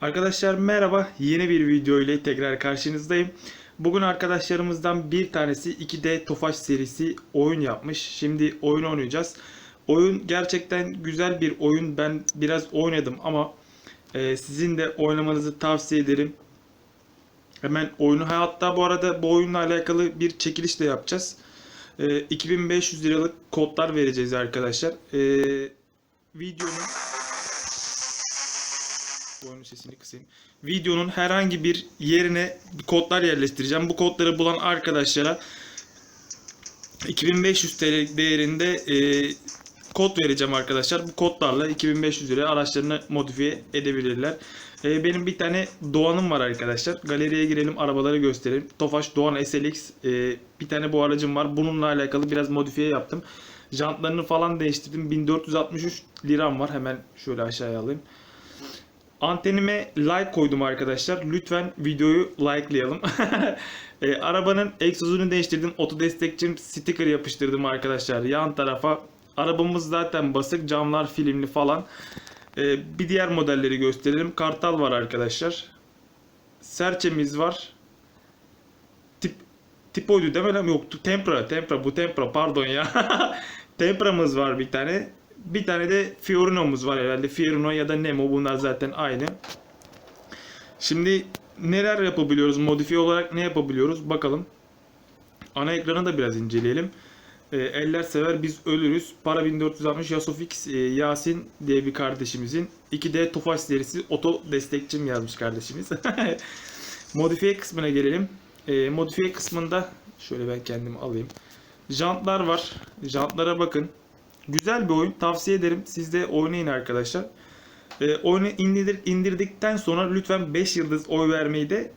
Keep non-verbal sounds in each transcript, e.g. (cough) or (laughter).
Arkadaşlar merhaba. Yeni bir video ile tekrar karşınızdayım. Bugün arkadaşlarımızdan bir tanesi 2D Tofaş serisi oyun yapmış. Şimdi oyun oynayacağız. Oyun gerçekten güzel bir oyun. Ben biraz oynadım ama e, sizin de oynamanızı tavsiye ederim. Hemen oyunu hatta bu arada bu oyunla alakalı bir çekiliş de yapacağız. E, 2500 liralık kodlar vereceğiz arkadaşlar. E, videonun oyunun sesini kısayım. Videonun herhangi bir yerine kodlar yerleştireceğim. Bu kodları bulan arkadaşlara 2500 TL değerinde e, kod vereceğim arkadaşlar. Bu kodlarla 2500 liraya araçlarını modifiye edebilirler. E, benim bir tane Doğan'ım var arkadaşlar. Galeriye girelim arabaları gösterelim. Tofaş Doğan SLX e, bir tane bu aracım var. Bununla alakalı biraz modifiye yaptım. Jantlarını falan değiştirdim. 1463 liram var. Hemen şöyle aşağıya alayım. Antenime like koydum arkadaşlar. Lütfen videoyu likelayalım. (laughs) e, arabanın egzozunu değiştirdim. Oto destekçim sticker yapıştırdım arkadaşlar yan tarafa. Arabamız zaten basık. Camlar filmli falan. E, bir diğer modelleri gösterelim. Kartal var arkadaşlar. Serçemiz var. Tip Tipoydu değil mi? Yok Tempra. Tempra. Bu Tempra. Pardon ya. (laughs) Tempra'mız var bir tane. Bir tane de Fiorino'muz var herhalde. Fiorino ya da Nemo bunlar zaten aynı. Şimdi neler yapabiliyoruz? Modifiye olarak ne yapabiliyoruz? Bakalım. Ana ekranı da biraz inceleyelim. E, eller sever biz ölürüz. Para 1460 Yasofix e, Yasin diye bir kardeşimizin 2D Tofaş serisi oto destekçim yazmış kardeşimiz. (laughs) modifiye kısmına gelelim. E, modifiye kısmında şöyle ben kendimi alayım. Jantlar var. Jantlara bakın. Güzel bir oyun. Tavsiye ederim. Siz de oynayın arkadaşlar. Ee, oyunu indir, indirdikten sonra lütfen 5 yıldız oy vermeyi de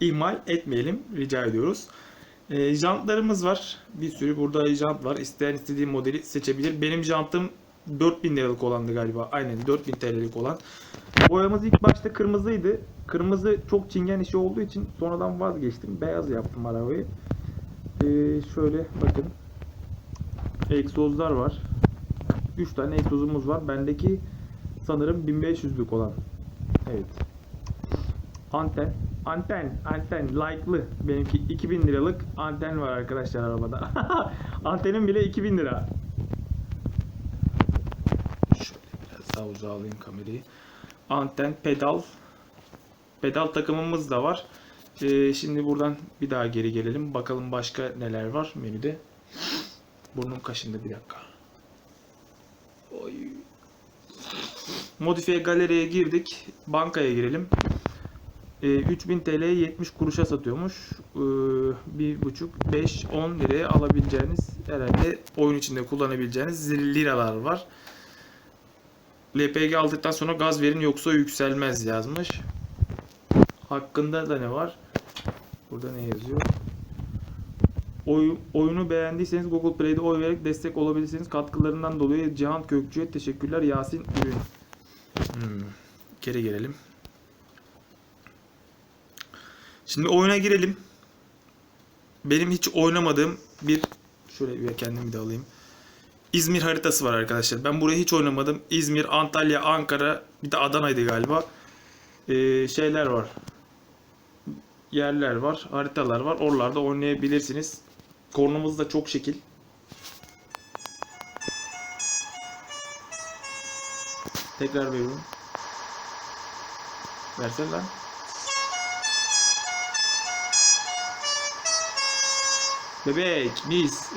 ihmal etmeyelim. Rica ediyoruz. Ee, jantlarımız var. Bir sürü burada jant var. İsteyen istediği modeli seçebilir. Benim jantım 4000 liralık olandı galiba. Aynen 4000 TL'lik olan. Boyamız ilk başta kırmızıydı. Kırmızı çok çingen işi olduğu için sonradan vazgeçtim. Beyaz yaptım arabayı. Ee, şöyle bakın. Egzozlar var. 3 tane egzozumuz var. Bendeki sanırım 1500'lük olan. Evet. Anten. Anten. Anten. Like'lı. Benimki 2000 liralık anten var arkadaşlar arabada. (laughs) Antenim bile 2000 lira. Şöyle biraz daha uzağa alayım kamerayı. Anten, pedal. Pedal takımımız da var. Ee, şimdi buradan bir daha geri gelelim. Bakalım başka neler var menüde. Burnum kaşındı bir dakika. Oy. Modifiye galeriye girdik. Bankaya girelim. E, 3000 TL'ye 70 kuruşa satıyormuş. E, 1,5, 5, 10 liraya alabileceğiniz herhalde oyun içinde kullanabileceğiniz liralar var. LPG aldıktan sonra gaz verin yoksa yükselmez yazmış. Hakkında da ne var? Burada ne yazıyor? Oy, oyunu beğendiyseniz Google Play'de oy vererek destek olabilirsiniz. Katkılarından dolayı Cihan Kökçü'ye teşekkürler. Yasin Ürün. Hmm. Geri gelelim. Şimdi oyuna girelim. Benim hiç oynamadığım bir şöyle bir kendimi de alayım. İzmir haritası var arkadaşlar. Ben burayı hiç oynamadım. İzmir, Antalya, Ankara, bir de Adana'ydı galiba. Ee, şeyler var. Yerler var, haritalar var. Oralarda oynayabilirsiniz. Kornumuz da çok şekil. Tekrar veriyorum. Versene lan. Bebek, mis.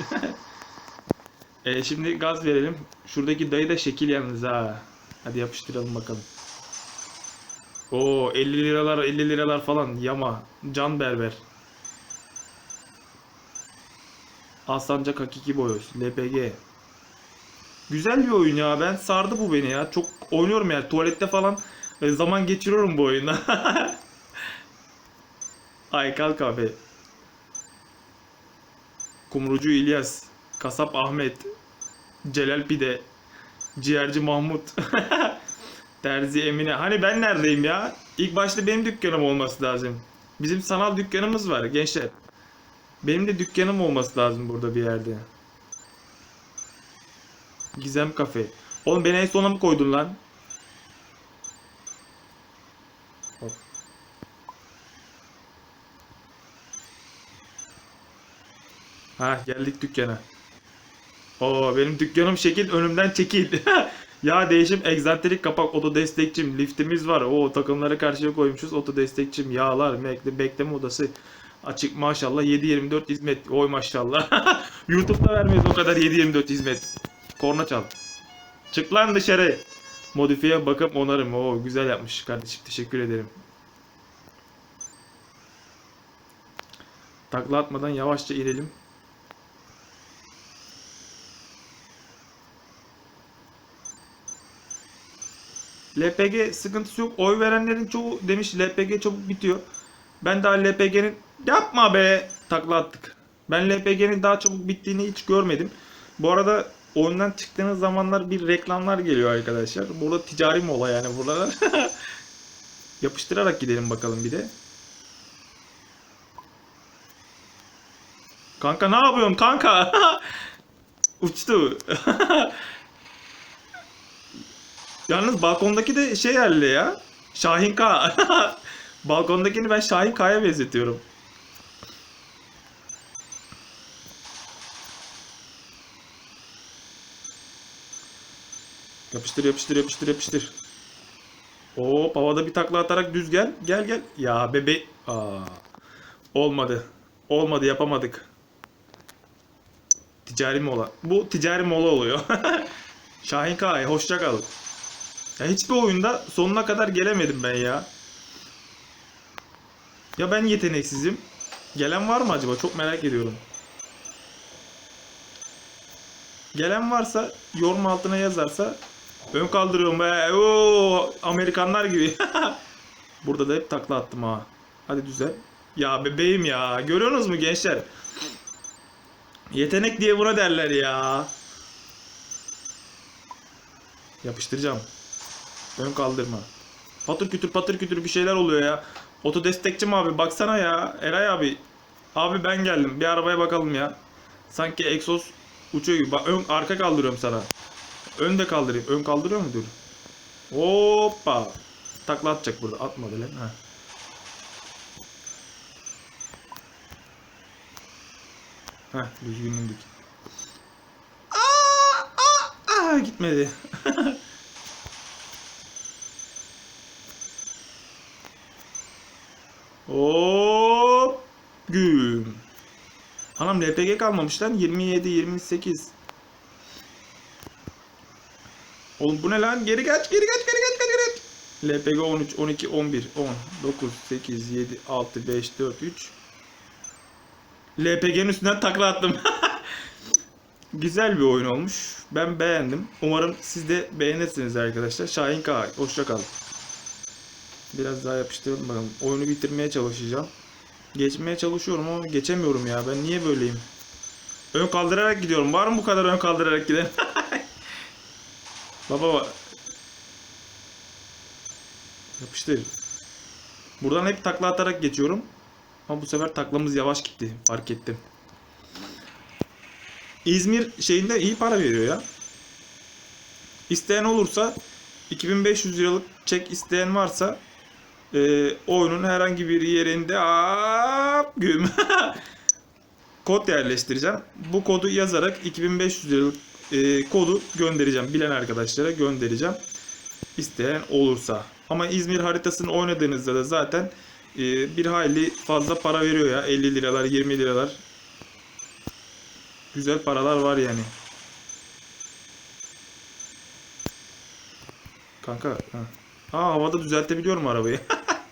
(laughs) e, şimdi gaz verelim. Şuradaki dayı da şekil yalnız ha. Hadi yapıştıralım bakalım. Oo 50 liralar 50 liralar falan yama. Can berber. Alsancak Hakiki Boyoz. LPG. Güzel bir oyun ya. Ben sardı bu beni ya. Çok oynuyorum yani. Tuvalette falan e, zaman geçiriyorum bu oyunda. (laughs) Ay kalk abi. Kumrucu İlyas. Kasap Ahmet. Celal Pide. Ciğerci Mahmut. (laughs) Terzi Emine. Hani ben neredeyim ya? İlk başta benim dükkanım olması lazım. Bizim sanal dükkanımız var gençler. Benim de dükkanım olması lazım burada bir yerde. Gizem Kafe. Oğlum beni en sona mı koydun lan? Ha geldik dükkana. Oo benim dükkanım şekil önümden çekil. (laughs) ya değişim egzantrik kapak oto destekçim liftimiz var. O takımları karşıya koymuşuz. Oto destekçim yağlar bekle, bekleme odası açık maşallah 7-24 hizmet. Oy maşallah. (laughs) YouTube'da vermeyiz o kadar 7-24 hizmet. Korna çal. Çık lan dışarı. Modifiye bakıp onarım. Oo güzel yapmış kardeşim. Teşekkür ederim. Takla atmadan yavaşça inelim. LPG sıkıntısı yok. Oy verenlerin çoğu demiş LPG çabuk bitiyor. Ben daha LPG'nin yapma be takla attık. Ben LPG'nin daha çabuk bittiğini hiç görmedim. Bu arada oyundan çıktığınız zamanlar bir reklamlar geliyor arkadaşlar. Burada ticari mola yani burada. (laughs) Yapıştırarak gidelim bakalım bir de. Kanka ne yapıyorsun kanka? (laughs) Uçtu. (laughs) Yalnız balkondaki de şey yerli ya. Şahin K. Balkondakini ben Şahin K'ya benzetiyorum. Yapıştır yapıştır yapıştır yapıştır. Oo havada bir takla atarak düz gel. Gel gel. Ya bebe. Aa. Olmadı. Olmadı yapamadık. Ticari mola. Bu ticari mola oluyor. (laughs) Şahin Kaya hoşça kalın. Ya hiçbir oyunda sonuna kadar gelemedim ben ya. Ya ben yeteneksizim. Gelen var mı acaba? Çok merak ediyorum. Gelen varsa yorum altına yazarsa ön kaldırıyorum be. Oo, Amerikanlar gibi. (laughs) Burada da hep takla attım ha. Hadi düzel. Ya bebeğim ya. Görüyorsunuz mu gençler? Yetenek diye buna derler ya. Yapıştıracağım. Ön kaldırma. Patır kütür patır kütür bir şeyler oluyor ya. Oto destekçim abi baksana ya. Eray abi. Abi ben geldim. Bir arabaya bakalım ya. Sanki egzoz uçuyor gibi. Bak ön arka kaldırıyorum sana. Ön de kaldırayım. Ön kaldırıyor mu dur? Hoppa. Takla atacak burada. Atmadı lan. Ha. Heh düzgün indik. Aa, aa, aa, gitmedi. (laughs) Hop. Güm. Anam LPG kalmamış lan. 27, 28. Oğlum bu ne lan? Geri kaç, geri kaç, geri kaç, geri kaç. LPG 13, 12, 11, 10, 9, 8, 7, 6, 5, 4, 3. LPG'nin üstünden takla attım. (laughs) Güzel bir oyun olmuş. Ben beğendim. Umarım siz de beğenirsiniz arkadaşlar. Şahin K. Hoşça kalın. Biraz daha yapıştıralım bakalım. Oyunu bitirmeye çalışacağım. Geçmeye çalışıyorum ama geçemiyorum ya. Ben niye böyleyim? Ön kaldırarak gidiyorum. Var mı bu kadar ön kaldırarak giden? (laughs) baba baba. Yapıştır. Buradan hep takla atarak geçiyorum. Ama bu sefer taklamız yavaş gitti. Fark ettim. İzmir şeyinde iyi para veriyor ya. İsteyen olursa 2500 liralık çek isteyen varsa e, oyunun herhangi bir yerinde ap güm (laughs) kod yerleştireceğim. Bu kodu yazarak 2500 liralık e, kodu göndereceğim. Bilen arkadaşlara göndereceğim. İsteyen olursa. Ama İzmir haritasını oynadığınızda da zaten e, bir hayli fazla para veriyor ya. 50 liralar, 20 liralar. Güzel paralar var yani. Kanka. Ha. Aa havada düzeltebiliyorum arabayı.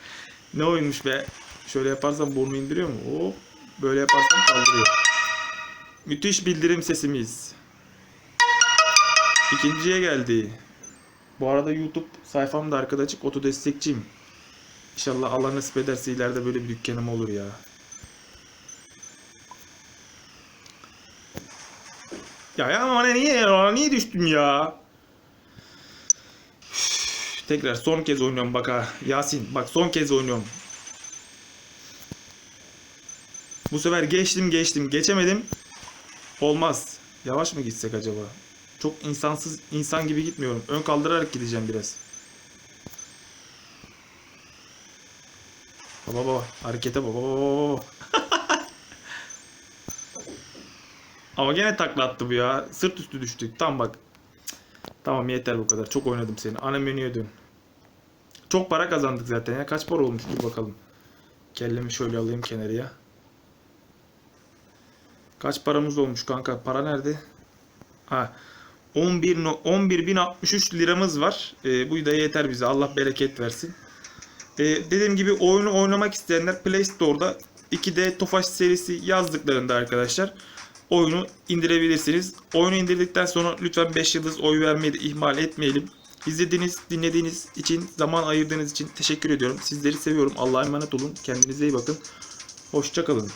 (laughs) ne oyunmuş be. Şöyle yaparsam burnu indiriyor mu? Hop. Böyle yaparsam kaldırıyor. Müthiş bildirim sesimiz. İkinciye geldi. Bu arada YouTube sayfam da arkada açık. Oto destekçiyim. İnşallah Allah nasip ederse ileride böyle bir dükkanım olur ya. Ya ya ama niye ya? Niye düştüm ya? Tekrar son kez oynuyorum bak ha. Yasin bak son kez oynuyorum. Bu sefer geçtim geçtim. Geçemedim. Olmaz. Yavaş mı gitsek acaba? Çok insansız insan gibi gitmiyorum. Ön kaldırarak gideceğim biraz. Baba baba harekete baba baba. (laughs) Ama gene takla attı bu ya. Sırt üstü düştük. Tam bak. Tamam yeter bu kadar. Çok oynadım seni. Ana menüye dön. Çok para kazandık zaten ya. Kaç para olmuş dur bakalım. Kellemi şöyle alayım kenarıya. Kaç paramız olmuş kanka? Para nerede? Ha. 11 no- 11.063 liramız var. Ee, bu da yeter bize. Allah bereket versin. Ee, dediğim gibi oyunu oynamak isteyenler Play Store'da 2D Tofaş serisi yazdıklarında arkadaşlar oyunu indirebilirsiniz. Oyunu indirdikten sonra lütfen 5 yıldız oy vermeyi de ihmal etmeyelim. İzlediğiniz, dinlediğiniz için, zaman ayırdığınız için teşekkür ediyorum. Sizleri seviyorum. Allah'a emanet olun. Kendinize iyi bakın. Hoşçakalın.